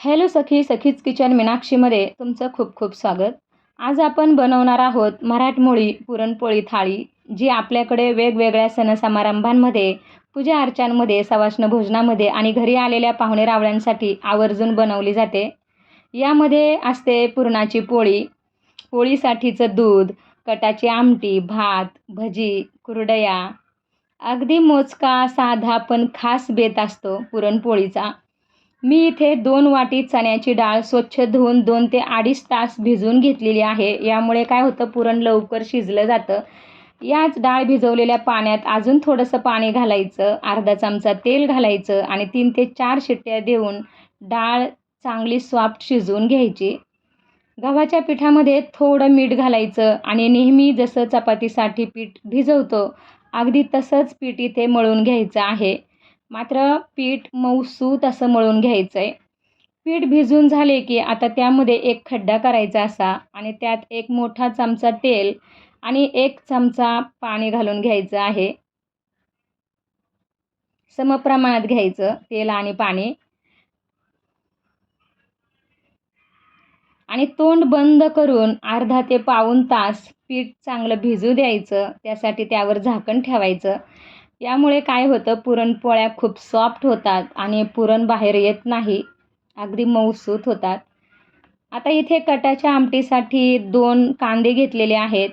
Hello सखी सखीच kitchen मीनाक्षीमध्ये तुमचं खूप खूप स्वागत. आज आपण बनवणार आहोत मराठमोळी पुरणपोळी थाळी जी आपल्याकडे वेगवेगळ्या सण समारंभांमध्ये पूजा अर्चांमध्ये सवाष्ण भोजनामध्ये आणि घरी आलेल्या पाहुणे रावळ्यांसाठी आवर्जून बनवली जाते. यामध्ये असते पुरणाची पोळी पोळीसाठीचं दूध कटाची आमटी भात भजी कुरडया. अगदी मोजका साधा पण खास बेत असतो पुरणपोळीचा. मी इथे दोन वाटी चण्याची डाळ स्वच्छ धुवून दोन ते अडीच तास भिजवून घेतलेली आहे. यामुळे काय होतं पुरण लवकर शिजलं जातं. याच डाळ भिजवलेल्या पाण्यात अजून थोडंसं पाणी घालायचं अर्धा चमचा तेल घालायचं आणि तीन ते चार शिट्ट्या देऊन डाळ चांगली सॉफ्ट शिजवून घ्यायची. गव्हाच्या पिठामध्ये थोडं मीठ घालायचं आणि नेहमी जसं चपातीसाठी पीठ भिजवतो अगदी तसंच पीठ इथे मळून घ्यायचं आहे. मात्र पीठ मऊसूत असं मळून घ्यायचं आहे पीठ भिजून झाले की आता त्यामध्ये एक खड्डा करायचा असा आणि त्यात एक मोठा चमचा तेल आणि एक चमचा पाणी घालून घ्यायचं आहे. समप्रमाणात घ्यायचं तेल आणि पाणी. आणि तोंड बंद करून अर्धा ते पाऊण तास पीठ चांगलं भिजू द्यायचं त्यासाठी त्यावर झाकण ठेवायचं. यामुळे काय होतं पुरणपोळ्या खूप सॉफ्ट होतात आणि पुरण बाहेर येत नाही. अगदी मऊसूत होतात. आता इथे कटाच्या आमटीसाठी दोन कांदे घेतलेले आहेत.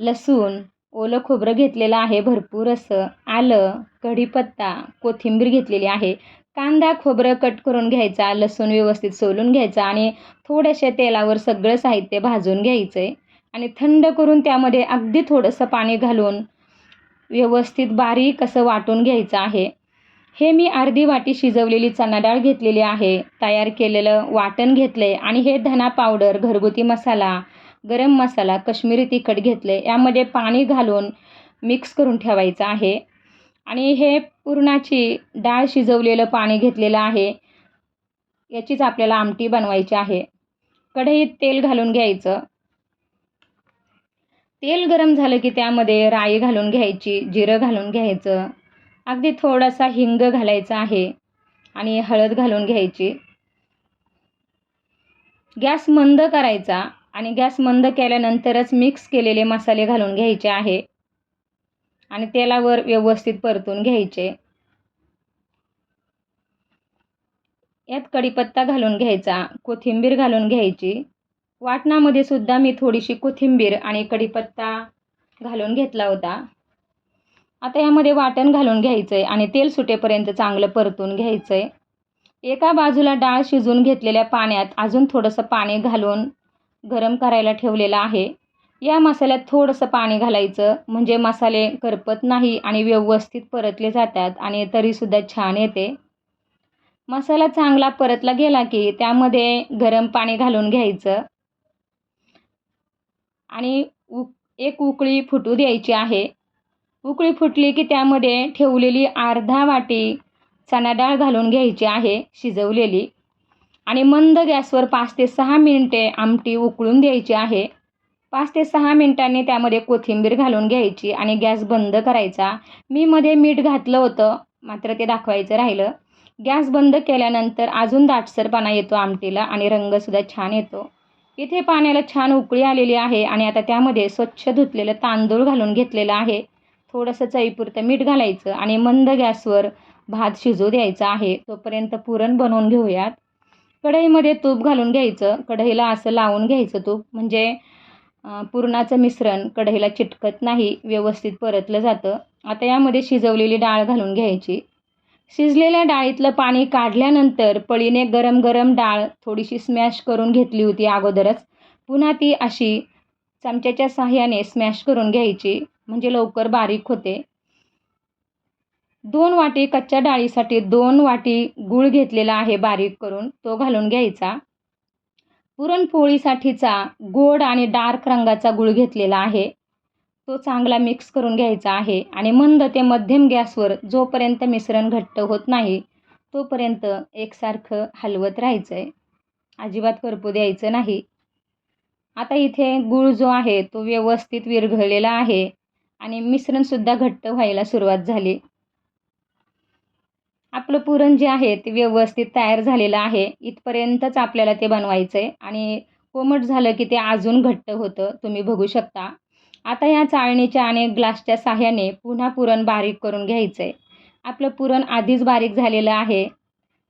लसूण ओलं खोबरं घेतलेलं आहे भरपूर असं. आलं कढीपत्ता कोथिंबीर घेतलेली आहे. कांदा खोबरं कट करून घ्यायचा लसूण व्यवस्थित सोलून घ्यायचा आणि थोड्याशा तेलावर सगळं साहित्य भाजून घ्यायचं आहे आणि थंड करून त्यामध्ये अगदी थोडंसं पाणी घालून व्यवस्थित बारीक असं वाटून घ्यायचं आहे. हे मी अर्धी वाटी शिजवलेली चणा डाळ घेतलेली आहे. तयार केलेलं वाटण घेतलं आहे आणि हे धना पावडर घरगुती मसाला गरम मसाला कश्मीरी तिखट घेतलं आहे यामध्ये पाणी घालून मिक्स करून ठेवायचं आहे. आणि हे पुरणाची डाळ शिजवलेलं पाणी घेतलेलं आहे. याचीच आपल्याला आमटी बनवायची आहे. कढईत तेल घालून घ्यायचं. तेल गरम झालं की त्यामध्ये राई घालून घ्यायची जिरं घालून घ्यायचं. अगदी थोडासा हिंग घालायचा आहे आणि हळद घालून घ्यायची. गॅस मंद करायचा आणि गॅस मंद केल्यानंतरच मिक्स केलेले मसाले घालून घ्यायचे आहे आणि तेलावर व्यवस्थित परतून घ्यायचे. यात कढीपत्ता घालून घ्यायचा कोथिंबीर घालून घ्यायची वाटणामध्ये सुद्धा मी थोडीशी कोथिंबीर आणि कढीपत्ता घालून घेतला होता. आता यामध्ये वाटण घालून घ्यायचं आहे आणि तेल सुटेपर्यंत चांगलं परतून घ्यायचं आहे एका बाजूला डाळ शिजून घेतलेल्या पाण्यात अजून थोडंसं पाणी घालून गरम करायला ठेवलेलं आहे. या मसाल्यात थोडंसं पाणी घालायचं म्हणजे मसाले करपत नाही आणि व्यवस्थित परतले जातात आणि तरीसुद्धा छान येते. मसाला चांगला परतला गेला की त्यामध्ये गरम पाणी घालून घ्यायचं. आणि उ एक उकळी फुटू द्यायची आहे. उकळी फुटली की त्यामध्ये ठेवलेली अर्धा वाटी चणा डाळ घालून घ्यायची आहे शिजवलेली. आणि मंद गॅसवर पाच ते सहा मिनटे आमटी उकळून द्यायची आहे. पाच ते सहा मिनटांनी त्यामध्ये कोथिंबीर घालून घ्यायची आणि गॅस बंद करायचा. मी मध्ये मीठ घातलं होतं मात्र ते दाखवायचं राहिलं. गॅस बंद केल्यानंतर अजून दाटसरपणा येतो आमटीला आणि रंगसुद्धा छान येतो. इथे पाण्याला छान उकळी आलेली आहे आणि आता त्यामध्ये स्वच्छ धुतलेलं तांदूळ घालून घेतलेलं आहे. थोडंसं चईपुरतं मीठ घालायचं आणि मंद गॅसवर भात शिजू द्यायचा आहे. तोपर्यंत पुरण बनवून घेऊयात. कढईमध्ये तूप घालून घ्यायचं. कढईला असं लावून घ्यायचं तूप. म्हणजे पुरणाचं मिश्रण कढईला चिटकत नाही व्यवस्थित परतलं जातं. आता यामध्ये शिजवलेली डाळ घालून घ्यायची. शिजलेल्या डाळीतलं पाणी काढल्यानंतर पळीने गरम गरम डाळ थोडीशी स्मॅश करून घेतली होती अगोदरच. पुन्हा ती अशी चमच्याच्या साह्याने स्मॅश करून घ्यायची म्हणजे लवकर बारीक होते. दोन वाटी कच्च्या डाळीसाठी दोन वाटी गूळ घेतलेला आहे बारीक करून तो घालून घ्यायचा. पुरणपोळीसाठीचा गोड आणि डार्क रंगाचा गूळ घेतलेला आहे. तो चांगला मिक्स करून घ्यायचा आहे आणि मंद ते मध्यम गॅसवर जोपर्यंत मिश्रण घट्ट होत नाही तोपर्यंत एकसारखं हलवत राहायचं आहे अजिबात करपू द्यायचं नाही. आता इथे गूळ जो आहे तो व्यवस्थित विरघळलेला आहे आणि मिश्रणसुद्धा घट्ट व्हायला सुरुवात झाली. आपलं पुरण जे आहे ते व्यवस्थित तयार झालेलं आहे. इथपर्यंतच आपल्याला ते बनवायचं आहे आणि कोमट झालं की ते अजून घट्ट होतं तुम्ही बघू शकता. आता या चाळणीच्या आणि ग्लासच्या साह्याने पुन्हा पुरण बारीक करून घ्यायचं आहे आपलं पुरण आधीच बारीक झालेलं आहे.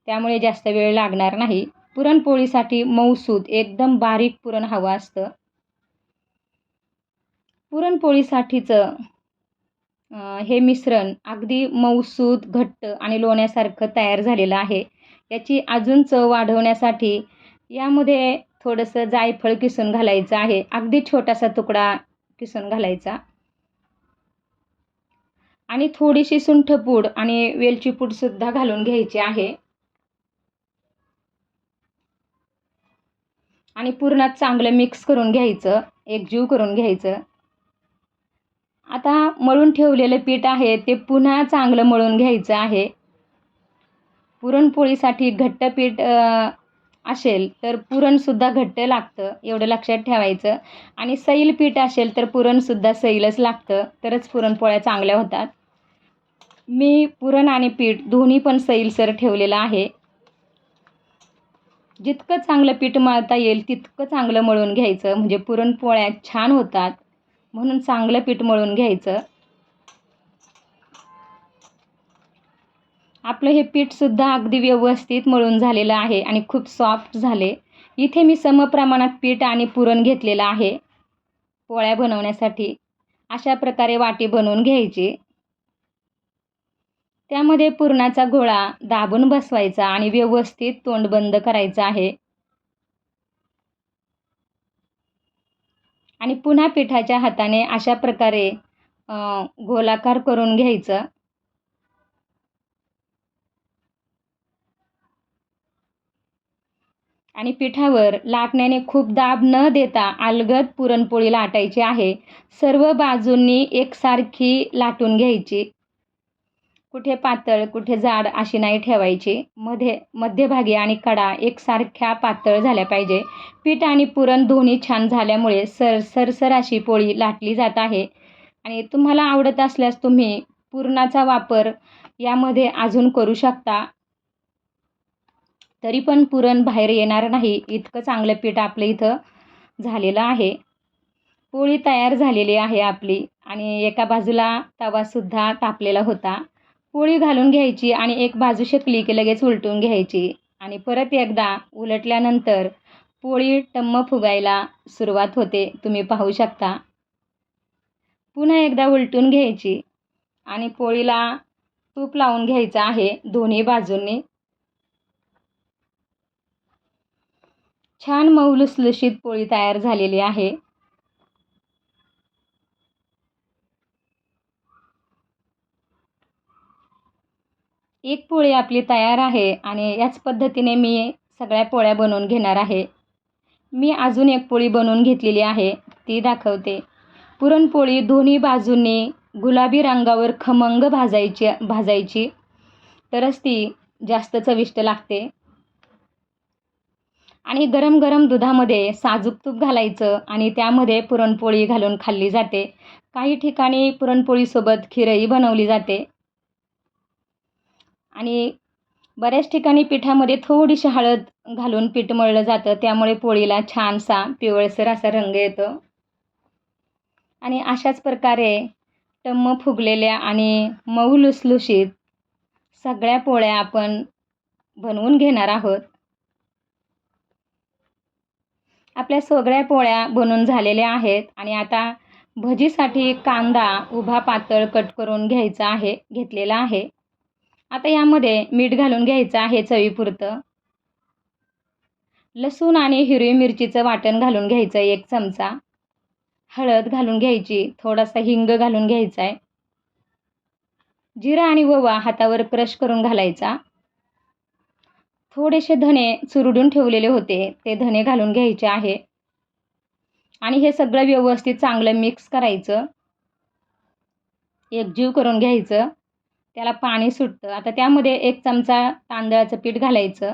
त्यामुळे जास्त वेळ लागणार नाही. पुरणपोळीसाठी मऊसूद एकदम बारीक पुरण हवं असतं. पुरणपोळीसाठीचं हे मिश्रण अगदी मऊसूद घट्ट आणि लोण्यासारखं तयार झालेलं आहे. याची अजून चव वाढवण्यासाठी यामध्ये थोडंसं जायफळ किसून घालायचं आहे. अगदी छोटासा तुकडा किसून घालायचा. आणि थोडीशी सुंठपूड आणि वेलची पूडसुद्धा घालून घ्यायची आहे. आणि पूर्ण चांगलं मिक्स करून घ्यायचं एकजीव करून घ्यायचं. आता मळून ठेवलेलं पीठ आहे ते पुन्हा चांगलं मळून घ्यायचं आहे. पुरणपोळीसाठी घट्ट पीठ असेल तर पुरणसुद्धा घट्ट लागतं एवढं लक्षात ठेवायचं. आणि सैल पीठ असेल तर पुरणसुद्धा सैलच लागतं तरच पुरणपोळ्या चांगल्या होतात. मी पुरण आणि पीठ दोन्ही पण सैलसर ठेवलेलं आहे. जितकं चांगलं पीठ मळता येईल तितकं चांगलं मळून घ्यायचं. म्हणजे पुरणपोळ्या छान होतात. म्हणून चांगलं पीठ मळून घ्यायचं. आपलं हे पीठसुद्धा अगदी व्यवस्थित मळून झालेलं आहे आणि खूप सॉफ्ट झाले. इथे मी समप्रमाणात पीठ आणि पुरण घेतलेलं आहे. पोळ्या बनवण्यासाठी. अशा प्रकारे वाटी बनवून घ्यायची. त्यामध्ये पुरणाचा गोळा दाबून बसवायचा आणि व्यवस्थित तोंड बंद करायचं आहे. आणि पुन्हा पिठाच्या हाताने अशा प्रकारे गोलाकार करून घ्यायचं. आणि पिठावर लाटण्याने खूप दाब न देता अलगद पुरणपोळी लाटायची आहे. सर्व बाजूंनी एकसारखी लाटून घ्यायची. कुठे पातळ कुठे जाड अशी नाही ठेवायची. मध्ये मध्यभागी आणि कडा एकसारख्या पातळ झाल्या पाहिजे. पीठ आणि पुरण दोन्ही छान झाल्यामुळे सर सरसर अशी पोळी लाटली जात आहे. आणि तुम्हाला आवडत असल्यास तुम्ही पुरणाचा वापर यामध्ये अजून करू शकता. तरी पण पुरण बाहेर येणार नाही. इतकं चांगलं पीठ आपलं इथं झालेलं आहे. पोळी तयार झालेली आहे आपली आणि एका बाजूला तवासुद्धा तापलेला होता. पोळी घालून घ्यायची आणि एक बाजू शकली की लगेच उलटून घ्यायची. आणि परत एकदा उलटल्यानंतर पोळी टम्म फुगायला सुरुवात होते. तुम्ही पाहू शकता. पुन्हा एकदा उलटून घ्यायची आणि पोळीला तूप लावून घ्यायचं आहे दोन्ही बाजूंनी. छान मऊ लुसलुशीत पोळी तयार झालेली आहे. एक पोळी आपली तयार आहे आणि याच पद्धतीने मी सगळ्या पोळ्या बनवून घेणार आहे. मी अजून एक पोळी बनवून घेतलेली आहे ती दाखवते. पुरणपोळी दोन्ही बाजूंनी गुलाबी रंगावर खमंग भाजायची भाजायची. तरच ती जास्त चविष्ट लागते. आणि गरम गरम दुधामध्ये साजूक तूप घालायचं आणि त्यामध्ये पुरणपोळी घालून खाल्ली जाते. काही ठिकाणी पुरणपोळीसोबत खीरही बनवली जाते. आणि बऱ्याच ठिकाणी पिठामध्ये थोडीशी हळद घालून पीठ मळलं जातं. त्यामुळे पोळीला छानसा पिवळसर असा रंग येतो. आणि अशाच प्रकारे टम्म फुगलेल्या आणि मऊ लुसलुशीत सगळ्या पोळ्या आपण बनवून घेणार आहोत. आपल्या सगळ्या पोळ्या बनून झालेल्या आहेत आणि आता भजीसाठी कांदा उभा पातळ कट करून घ्यायचा आहे घेतलेला आहे. आता यामध्ये मीठ घालून घ्यायचं आहे चवीपुरतं. लसूण आणि हिरवी मिरचीचं वाटण घालून घ्यायचं एक चमचा. हळद घालून घ्यायची थोडासा हिंग घालून घ्यायचा आहे जिरा आणि ओवा हातावर क्रश करून घालायचा. थोडेसे धणे चुरडून ठेवलेले होते. ते धणे घालून घ्यायचे आहे. आणि हे सगळं व्यवस्थित चांगलं मिक्स करायचं. एकजीव करून घ्यायचं. त्याला पाणी सुटतं. आता त्यामध्ये एक चमचा तांदळाचं पीठ घालायचं.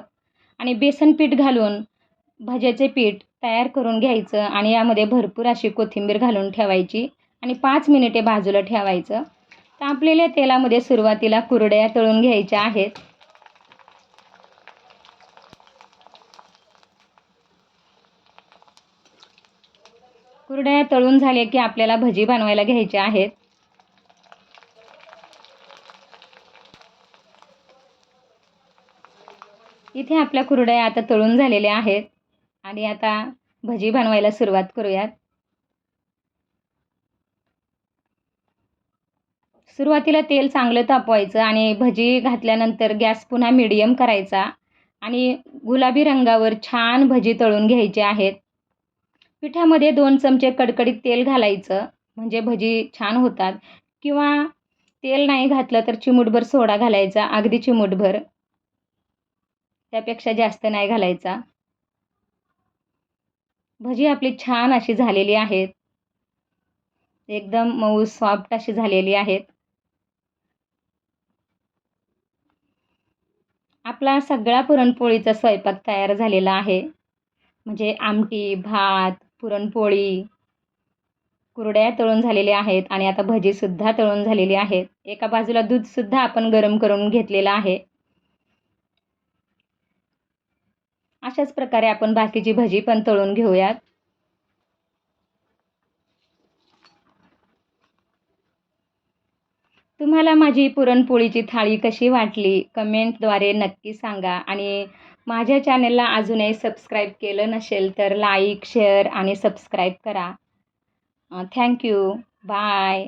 आणि बेसन पीठ घालून भज्याचे पीठ तयार करून घ्यायचं. आणि यामध्ये भरपूर अशी कोथिंबीर घालून ठेवायची. आणि पाच मिनिटे बाजूला ठेवायचं. तापलेल्या तेलामध्ये सुरुवातीला कुरड्या तळून घ्यायच्या आहेत. कुरड्या तळून झाले की आपल्याला भजी बनवायला घ्यायच्या आहेत. इथे आपल्या कुरड्या आता तळून झालेल्या आहेत. आणि आता भजी बनवायला सुरुवात करूयात. सुरुवातीला तेल चांगलं तापवायचं आणि भजी घातल्यानंतर गॅस पुन्हा मिडियम करायचा. आणि गुलाबी रंगावर छान भजी तळून घ्यायचे आहेत. पिठामध्ये दोन चमचे कडकडीत तेल घालायचं. म्हणजे भजी छान होतात. किंवा तेल नाही घातलं तर चिमूटभर सोडा घालायचा. अगदी चिमूटभर. त्यापेक्षा जास्त नाही घालायचा. भजी आपली छान अशी झालेली आहेत. एकदम मऊ सॉफ्ट अशी झालेली आहेत. आपला सगळा पुरणपोळीचा स्वयंपाक तयार झालेला आहे. म्हणजे आमटी भात पुरणपोळी कुरड्या तळून झालेल्या आहेत आणि आता भजीसुद्धा तळून झालेली आहेत. एका बाजूला दूधसुद्धा आपण गरम करून घेतलेलं आहे. अशाच प्रकारे आपण बाकीची भजी पण तळून घेऊयात. तुम्हाला माझी पुरणपोळीची थाळी कशी वाटली? कमेंटद्वारे नक्की सांगा आणि माझ्या चॅनलला अजूनही सबस्क्राईब केलं नसेल तर लाईक शेअर आणि सबस्क्राईब करा. Thank you bye